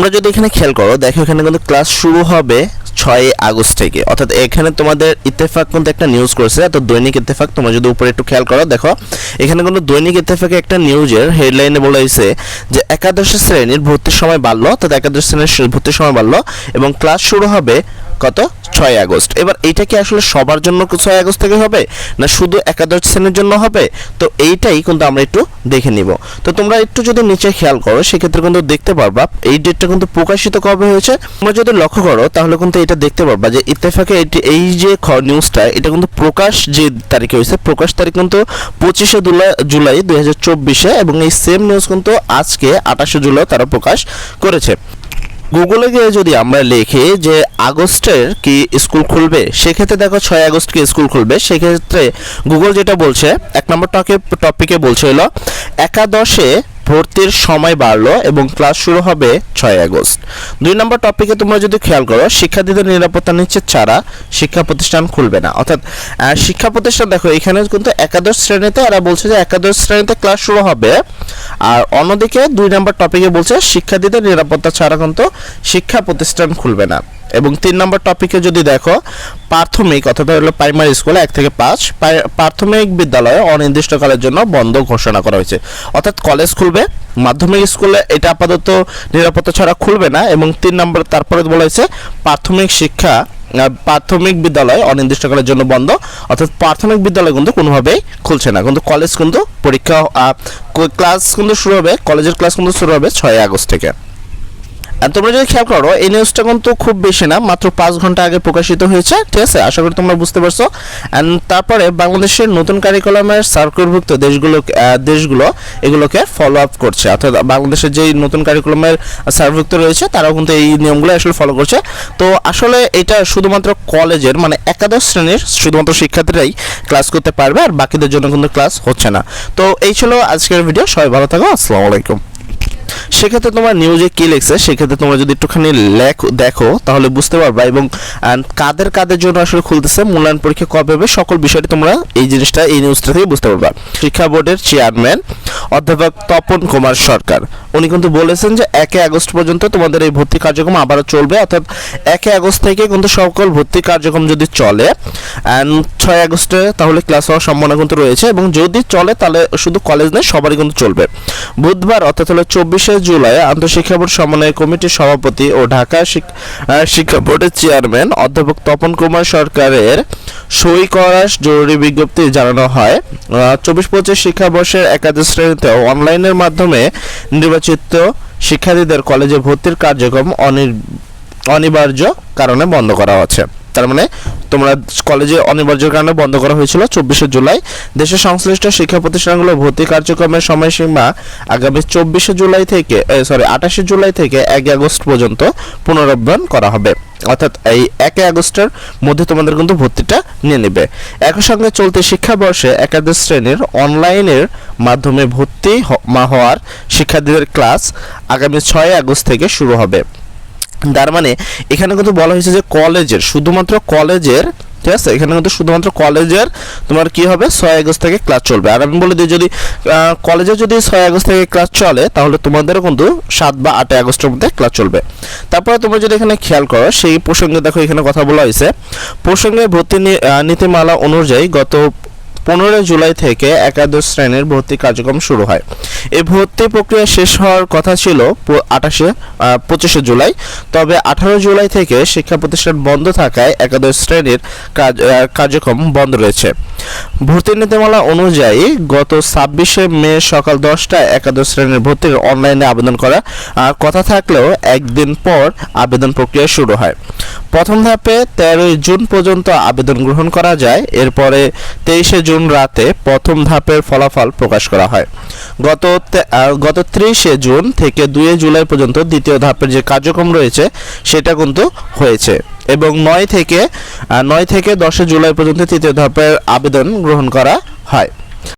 তোমরা যদি এখানে খেয়াল করো, দেখো এখানে কিন্তু ক্লাস শুরু হবে ছয় আগস্ট থেকে। অর্থাৎ এখানে তোমাদের ইত্তেফাক কিন্তু একটা নিউজ করেছে অর্থাৎ দৈনিক ইত্তেফাক তোমরা যদি উপরে একটু খেয়াল করো, দেখো, এখানে কিন্তু দৈনিক ইত্তেফাকে একটা নিউজের হেডলাইনে বলা হয়েছে যে একাদশ শ্রেণির ভর্তির সময় বাড়লো, অর্থাৎ একাদশ শ্রেণির ভর্তির সময় বাড়লো এবং ক্লাস শুরু হবে কত? ছয় আগস্ট। এবার এইটা কি আসলে সবার জন্য ছয় আগস্ট থেকে হবে? না শুধু একাদশ শ্রেণির জন্য হবে? তো এইটাই কিন্তু আমরা একটু দেখে নিব। তো তোমরা একটু যদি নিচে খেয়াল করো, সেক্ষেত্রে কিন্তু দেখতে পারবা, এই ডেটটা কিন্তু প্রকাশিত কবে হয়েছে? তোমরা যদি লক্ষ্য করো, তাহলে কিন্তু এটা দেখতে পারবা যে ইত্তেফাকে এই যে নিউজটা এটা কিন্তু প্রকাশ যে তারিখে হয়েছে, প্রকাশ তারিখ কিন্তু পঁচিশে জুলাই জুলাই দুই হাজার চব্বিশে, এবং এই সেম নিউজ কিন্তু আজকে আঠাশে জুলাই তারা প্রকাশ করেছে। গুগলে গিয়ে যদি আমরা লিখি যে আগস্টের কি স্কুল খুলবে, সেক্ষেত্রে দেখো ছয় আগস্ট কি স্কুল খুলবে, সেক্ষেত্রে গুগল যেটা বলছে, এক নম্বর টপিকে বলছে হলো, একাদশে ভর্তির সময় বাড়লো এবং ক্লাস শুরু হবে ছয় আগস্ট। দুই নম্বর টপিকে তোমরা যদি খেয়াল করো, শিক্ষার্থীদের নিরাপত্তা নিশ্চিত ছাড়া শিক্ষা প্রতিষ্ঠান খুলবে না। অর্থাৎ শিক্ষা প্রতিষ্ঠান দেখো, এখানে কিন্তু একাদশ শ্রেণীতে এরা বলছে যে একাদশ শ্রেণীতে ক্লাস শুরু হবে। আর অন্যদিকে দুই নম্বর টপিকে বলছে, শিক্ষার্থীদের নিরাপত্তা ছাড়া কিন্তু শিক্ষা প্রতিষ্ঠান খুলবে না। এবং তিন নম্বর টপিকে যদি দেখো, প্রাথমিক অর্থাৎ হলো প্রাইমারি স্কুলে এক থেকে পাঁচ প্রাথমিক বিদ্যালয়ে অনির্দিষ্টকালের জন্য বন্ধ ঘোষণা করা হয়েছে। অর্থাৎ কলেজ খুলবে, মাধ্যমিক স্কুলে এটা আপাতত নিরাপত্তা ছাড়া খুলবে না এবং তিন নম্বর তারপরে বলা হয়েছে, প্রাথমিক শিক্ষা প্রাথমিক বিদ্যালয় অনির্দিষ্টকালের জন্য বন্ধ, অর্থাৎ প্রাথমিক বিদ্যালয় কিন্তু কোনোভাবেই খুলছে না। কিন্তু কলেজ কিন্তু পরীক্ষা ক্লাস কিন্তু শুরু হবে কলেজের ক্লাস কিন্তু শুরু হবে ছয় আগস্ট থেকে। তোমরা যদি খেয়াল করো, এই নিউজটা কিন্তু খুব বেশি না, মাত্র পাঁচ ঘণ্টা আগে প্রকাশিত হয়েছে, ঠিক আছে? আশা করি তোমরা বুঝতে পারছ। অ্যান্ড তারপরে বাংলাদেশের নতুন কারিকুলামের সার্কুলভুক্ত দেশগুলো দেশগুলো এগুলোকে ফলো আপ করছে। অর্থাৎ বাংলাদেশের যেই নতুন কারিকুলামের সার্ভুক্ত রয়েছে, তারাও কিন্তু এই নিয়মগুলো আসলে ফলো করছে। তো আসলে এটা শুধুমাত্র কলেজের মানে একাদশ শ্রেণির শুধুমাত্র শিক্ষার্থীরাই ক্লাস করতে পারবে, আর বাকিদের জন্য কিন্তু ক্লাস হচ্ছে না। তো এই ছিল আজকের ভিডিও সবাই ভালো থাকো, আসসালামু আলাইকুম। সেক্ষেত্রে তোমার নিউজে কি লিখছে? সেক্ষেত্রে তোমরা যদি একটুখানি লেখ, দেখো, তাহলে বুঝতে পারবা এবং কাদের কাদের জন্য আসলে খুলতেছে, মূল্যায়ন পরীক্ষা কবে হবে, সকল বিষয়টি তোমরা এই জিনিসটা, এই নিউজটা থেকে বুঝতে পারবা। শিক্ষা বোর্ডের চেয়ারম্যান অধ্যাপক তপন কুমার সরকার। উনি কিন্তু বলেছেন যে একে আগস্ট পর্যন্ত তোমাদের এই ভর্তি কার্যক্রম আবারও চলবে, অর্থাৎ একে আগস্ট থেকে কিন্তু সকল ভর্তি কার্যক্রম যদি চলে অ্যান্ড ছয় আগস্টে তাহলে ক্লাস হওয়ার সম্ভাবনা কিন্তু রয়েছে, এবং যদি চলে তাহলে শুধু কলেজ নয়, সবারই কিন্তু চলবে। বুধবার, অর্থাৎ হলো চব্বিশে জুলাই, আন্তঃশিক্ষা বোর্ড সমন্বয় কমিটির সভাপতি ও ঢাকা শিক- শিক্ষা বোর্ডের চেয়ারম্যান অধ্যাপক তপন কুমার সরকারের সই করার জরুরি বিজ্ঞপ্তি জানানো হয়। চব্বিশ পঁচিশ শিক্ষাবর্ষের একাদশ শ্রেণীতে অনলাইনের মাধ্যমে নির্বাচিত শিক্ষার্থীদের কলেজে ভর্তির কার্যক্রম অনিবার্য কারণে বন্ধ করা হচ্ছে। তার মানে তোমরা কলেজে অনিবার্য কারণে বন্ধ করা হয়েছিল চব্বিশে জুলাই। দেশের সংশ্লিষ্ট শিক্ষা প্রতিষ্ঠানগুলো ভর্তি কার্যক্রমের সময়সীমা আগামী চব্বিশে জুলাই থেকে সরি আঠাশে জুলাই থেকে এক আগস্ট পর্যন্ত পুনরুদ্ধারণ করা হবে। অর্থাৎ এই একে আগস্টের মধ্যে তোমাদের কিন্তু ভর্তিটা নিয়ে নেবে। একই সঙ্গে চলতি শিক্ষাবর্ষে একাদশ শ্রেণির অনলাইনের মাধ্যমে ভর্তি হওয়ার শিক্ষার্থীদের ক্লাস আগামী ছয় আগস্ট থেকে শুরু হবে। তার মানে এখানে কিন্তু বলা হয়েছে যে কলেজের, শুধুমাত্র কলেজের ঠিক আছে? এখানে কিন্তু শুধুমাত্র কলেজের তোমার কি হবে? ছয় আগস্ট থেকে ক্লাস চলবে। আর আমি বলে দিই, যদি কলেজে যদি ছয় আগস্ট থেকে ক্লাস চলে, তাহলে তোমাদেরও কিন্তু সাত বা আটই আগস্টের মধ্যে ক্লাস চলবে। তারপরে তোমরা যদি এখানে খেয়াল করো, সেই প্রসঙ্গে দেখো এখানে কথা বলা হয়েছে। প্রসঙ্গে ভর্তি নীতিমালা অনুযায়ী গত পনেরোই জুলাই থেকে একাদশ শ্রেণির ভর্তি কার্যক্রম শুরু হয়। এই ভর্তি প্রক্রিয়া শেষ হওয়ার কথা ছিল আঠাশে পঁচিশে জুলাই। তবে আঠারো জুলাই থেকে শিক্ষা প্রতিষ্ঠান বন্ধ থাকায় একাদশ শ্রেণির কার্যক্রম বন্ধ রয়েছে। ভর্তি নীতিমালা অনুযায়ী গত ছাব্বিশে মে সকাল দশটায় একাদশ শ্রেণির ভর্তির অনলাইনে আবেদন করা কথা থাকলেও একদিন পর আবেদন প্রক্রিয়া শুরু হয়। প্রথম ধাপে তেরোই জুন পর্যন্ত আবেদন গ্রহণ করা যায়, এরপরে তেইশে জুন রাতে প্রথম ধাপের ফলাফল প্রকাশ করা হয়। গত গত ত্রিশে জুন থেকে দুই জুলাই পর্যন্ত দ্বিতীয় ধাপের যে কার্যক্রম রয়েছে, সেটা কিন্তু হয়েছে। এবং নয় থেকে নয় থেকে দশে জুলাই পর্যন্ত তৃতীয় ধাপের আবেদন গ্রহণ করা হয়।